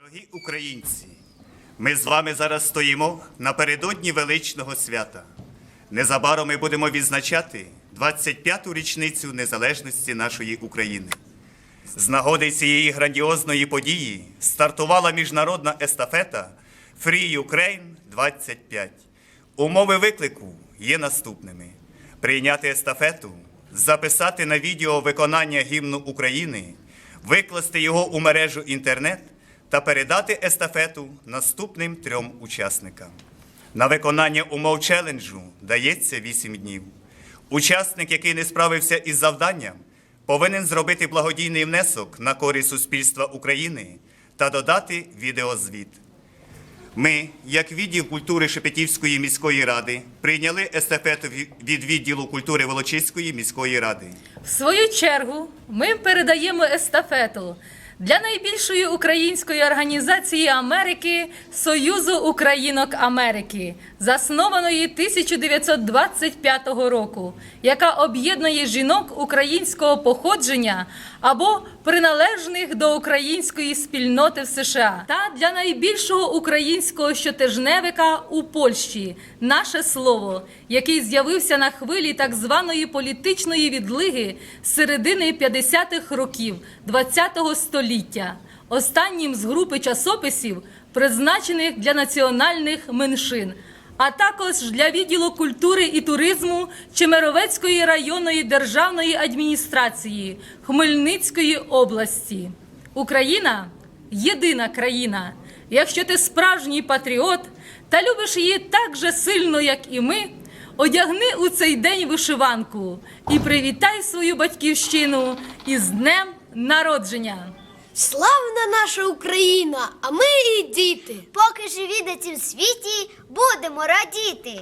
Дорогі українці, ми з вами зараз стоїмо напередодні величного свята. Незабаром ми будемо відзначати 25-ту річницю незалежності нашої України. З нагоди цієї грандіозної події стартувала міжнародна естафета Free Ukraine 25. Умови виклику є наступними: прийняти естафету, записати на відео виконання гімну України, викласти його у мережу інтернет та передати естафету наступним трьом учасникам. На виконання умов челенджу дається 8 днів. Учасник, який не справився із завданням, повинен зробити благодійний внесок на користь суспільства України та додати відеозвіт. Ми, як відділ культури Шепетівської міської ради, прийняли естафету від відділу культури Волочиської міської ради. В свою чергу ми передаємо естафету для найбільшої української організації Америки Союзу Українок Америки, заснованої 1925 року, яка об'єднує жінок українського походження або приналежних до української спільноти в США, та для найбільшого українського щотижневика у Польщі наше слово, який з'явився на хвилі так званої політичної відлиги середини 50-х років ХХ століття, останнім з групи часописів, призначених для національних меншин. А також для відділу культури і туризму Чемеровецької районної державної адміністрації Хмельницької області. Україна єдина країна. Якщо ти справжній патріот та любиш її так же сильно, як і ми, одягни у цей день вишиванку і привітай свою батьківщину із днем народження. Славна наша Україна, а ми і діти. Поки живі на цім світі, будемо радіти.